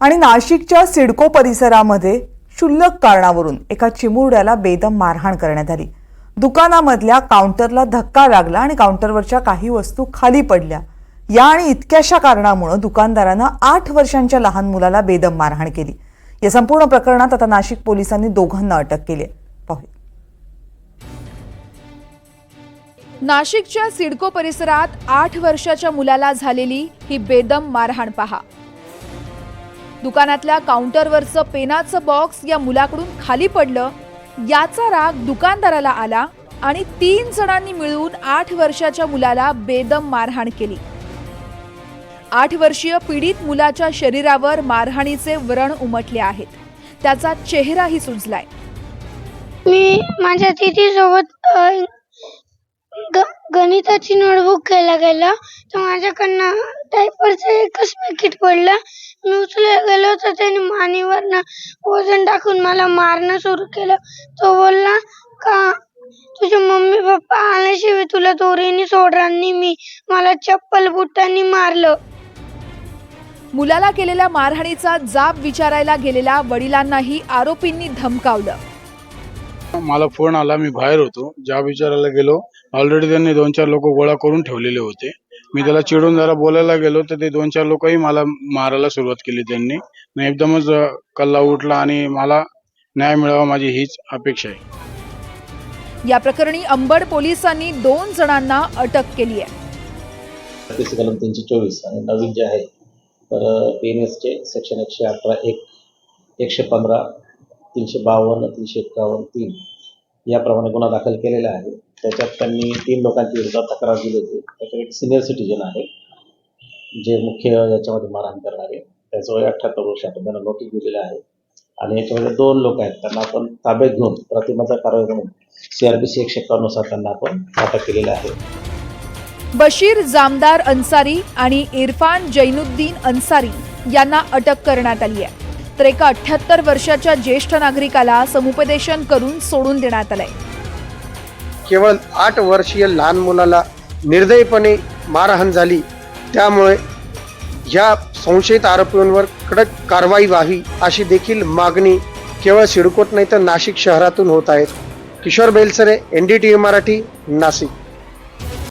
आणि नाशिकच्या सिडको परिसरामध्ये क्षुल्लक कारणावरून एका चिमुरड्याला बेदम मारहाण करण्यात आली. दुकानामधल्या काउंटरला धक्का लागला आणि काउंटरवरच्या काही वस्तू खाली पडल्या. या आणि इतक्याशा कारणामुळं दुकानदारानं आठ वर्षांच्या लहान मुलाला बेदम मारहाण केली. या संपूर्ण प्रकरणात आता नाशिक पोलिसांनी दोघांना अटक केली आहे. पाहूया. नाशिकच्या सिडको परिसरात आठ वर्षाच्या मुलाला झालेली ही बेदम मारहाण पहा. दुकानातल्या काउंटरवरचं पेनाचं बॉक्स या मुलाकडून खाली पडलं. याचा राग दुकानदाराला आला आणि तीन जणांनी मिळून आठ वर्षाच्या मुलाला बेदम मारहाण केली. आठ वर्षीय पीडित मुलाच्या शरीरावर मारहाणीचे व्रण उमटले आहेत. त्याचा चेहराही सुजलाय. मी माझ्या दीदीसोबत सोबत ग गणिताची नोटबुक घ्यायला गेलो तर माझ्याकडनं टायपरचं एकच पॅकेट पडलं. मी उचलायला गेलो तर त्याने मानेवरनं वजन टाकून मला मारणं सुरू केलं. तो बोलला का तुझे मम्मी पप्पा आल्याशिवाय तुला दोरीने सोडणार नाही मी मला चप्पल बुटांनी मारलं. मुलाला केलेल्या मारहाणीचा जाब विचारायला गेलेल्या वडिलांनाही आरोपींनी धमकावलं. मला फोन आला मी बाहेर होतो. ज्या विचारायला गेलो. ऑलरेडी त्यांनी दोन चार लोक गोळा करून ठेवलेले होते. मी त्याला चिडून जरा बोलायला गेलो तर ते दोन चार लोकही मला मारायला सुरुवात केली त्यांनी. आणि एकदमच कल्ला उठला आणि मला न्याय मिळावा माझी हीच अपेक्षा आहे. या प्रकरणी अंबड पोलिसांनी दोन जणांना अटक केली आहे. कलम तीनशे चोवीस आणि नवीन जे आहे तर पी एन एसचे सेक्शन एकशे अठरा एक एकशे पंधरा तीनशे बावन्न तीनशे एक्कावन्न तीन याप्रमाणे गुन्हा दाखल केलेला आहे. त्याच्यात त्यांनी तीन लोकांची विरोधात तक्रार दिली होती. त्याच्यात एक सिनियर सिटीजन आहे जे मुख्य याच्यामध्ये मारहाण करणारे. त्याचं वय अठ्ठ्याहत्तर वर्ष आपण त्यांना नोटीस दिलेलं आहे. आणि याच्यामध्ये दोन लोक आहेत. त्यांना आपण ताब्यात घेऊन प्रतिमाचा कारवाई म्हणून सी आर सी एकशे एकावन्नुसार त्यांना आपण अटक केलेलं आहे. बशीर जामदार अन्सारी आणि इरफान जैनुद्दीन अन्सारी यांना अटक करण्यात आली आहे. तर एका अठ्ठ्याहत्तर वर्षाच्या ज्येष्ठ नागरिकाला समुपदेशन करून सोडून देण्यात आलंय. केवळ आठ वर्षीय लहान मुलाला निर्दयीपणे मारहाण झाली. त्यामुळे ह्या संशयित आरोपींवर कडक कारवाई व्हावी अशी देखील मागणी केवळ सिडकोट नाही तर नाशिक शहरातून होत आहेत Kishor Belsare N D T Marathi Nashik.